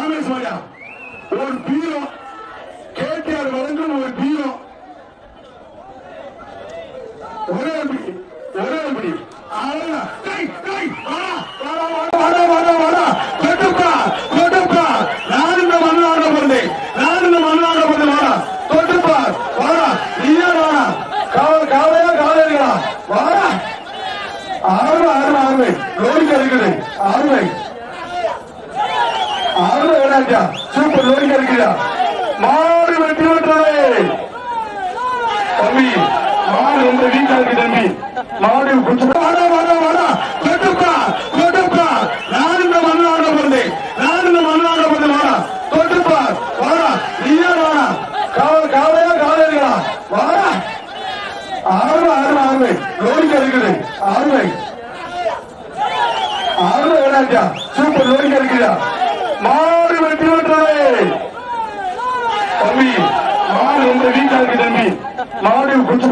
ராமேஸ்வரியா ஒரு பீரோ கேடிஆர் வழங்கும் ஒரு பீரோ ஒரே பிடி ஒரே பிடி அவ்வளவுதான். டேய், நான் இந்த மண்ணாட பிறந்தேன். நான் இந்த மண்ணாட வாடா. வாடா. நீயே வாடா. காவலையா, வாடா. இருக்குது. ஆறுமை சூப்பர் லோரிக்கு இருக்குதா. மாடு வெட்டி விட்டுறே தம்பி மாடு ரொம்ப வீக்கா இருக்கு தம்பி? மாடு கொஞ்சம் வாடா வாடா வாடா. தொட்டுப்பா தொட்டுப்பா. நான் இந்த மண்ணு ஆட பிறந்தேன். நான் இந்த மண்ணு ஆட பிறந்தேன். வாடா தொட்டுப்பா. வாடா நீயே வாடா. காவல் காவலையா காவலையா வாடா. ஆறுமை ஆறுமை ஆறுமை லோரிக்கா இருக்குது ஆறுமை ஆறுமை வேணாச்சா சூப்பர் லோரிக்கா இருக்குதா தம்பி மாடு வந்து வீட்டா தம்பி? மாடு குச்சி